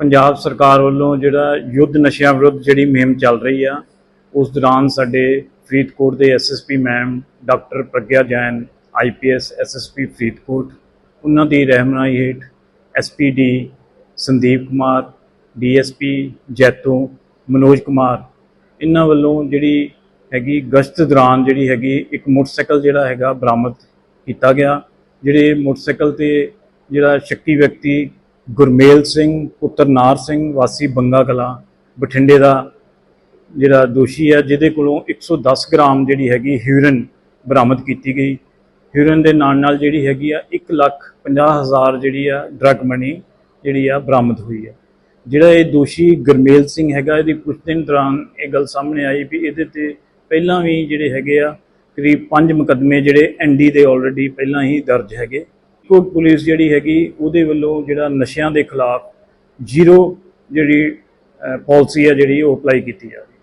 ਪੰਜਾਬ ਸਰਕਾਰ ਵੱਲੋਂ ਜਿਹੜਾ ਯੁੱਧ ਨਸ਼ਿਆਂ ਵਿਰੁੱਧ ਜਿਹੜੀ ਮੁਹਿੰਮ ਚੱਲ ਰਹੀ ਆ, ਉਸ ਦੌਰਾਨ ਸਾਡੇ ਫਰੀਦਕੋਟ ਦੇ SSP ma'am doctor Pragya Jain IPS SSP Faridkot, ਉਹਨਾਂ ਦੀ ਰਹਿਨਮਾਈ ਹੇਠ ਐਸਪੀਡੀ ਸੰਦੀਪ ਕੁਮਾਰ ਡੀਐਸਪੀ ਜੈਤੋ, ਮਨੋਜ ਕੁਮਾਰ, ਇਹਨਾਂ ਵੱਲੋਂ ਜਿਹੜੀ ਹੈਗੀ ਗਸ਼ਤ ਦੌਰਾਨ ਜਿਹੜੀ ਹੈਗੀ ਇੱਕ ਮੋਟਰਸਾਈਕਲ ਜਿਹੜਾ ਹੈਗਾ ਬਰਾਮਦ ਕੀਤਾ ਗਿਆ, ਜਿਹੜੇ ਮੋਟਰਸਾਈਕਲ ਤੇ ਜਿਹੜਾ ਸ਼ੱਕੀ ਵਿਅਕਤੀ ਗੁਰਮੇਲ ਸਿੰਘ, ਪੁੱਤਰ ਨਾਰ ਸਿੰਘ, ਵਾਸੀ ਬੰਗਾ ਕਲਾ, ਬਠਿੰਡੇ ਦਾ ਜਿਹੜਾ ਦੋਸ਼ੀ ਹੈ, ਜਿਹਦੇ ਕੋਲੋਂ 110 ਗ੍ਰਾਮ ਜਿਹੜੀ ਹੈਗੀ ਹਿਊਰਨ ਬਰਾਮਦ ਕੀਤੀ ਗਈ। ਹਿਊਰਨ ਦੇ ਨਾਲ ਨਾਲ ਜਿਹੜੀ ਹੈਗੀ ਆ 1 ਲੱਖ 50 ਹਜ਼ਾਰ ਜਿਹੜੀ ਆ ਡਰੱਗ ਮਨੀ ਜਿਹੜੀ ਆ, ਬਰਾਮਦ ਹੋਈ ਹੈ। ਜਿਹੜਾ ਇਹ ਦੋਸ਼ੀ ਗੁਰਮੇਲ ਸਿੰਘ ਹੈਗਾ, ਇਹਦੀ ਪੁੱਛਗਿੱਛ ਦੌਰਾਨ ਇਹ ਗੱਲ ਸਾਹਮਣੇ ਆਈ ਵੀ ਇਹਦੇ ਤੇ ਪਹਿਲਾਂ ਵੀ ਜਿਹੜੇ ਹੈਗੇ ਆ, ਕਰੀਬ 5 ਮੁਕੱਦਮੇ ਜਿਹੜੇ ਐਨਡੀ ਦੇ ਆਲਰੇਡੀ ਪਹਿਲਾਂ ਹੀ ਦਰਜ ਹੈਗੇ। ਕੋਟ ਪੁਲਿਸ ਜਿਹੜੀ ਹੈਗੀ, ਉਹਦੇ ਵੱਲੋਂ ਜਿਹੜਾ ਨਸ਼ਿਆਂ ਦੇ ਖਿਲਾਫ ਜ਼ੀਰੋ ਜਿਹੜੀ ਪਾਲਿਸੀ ਹੈ ਜਿਹੜੀ, ਉਹ ਅਪਲਾਈ ਕੀਤੀ ਜਾ ਰਹੀ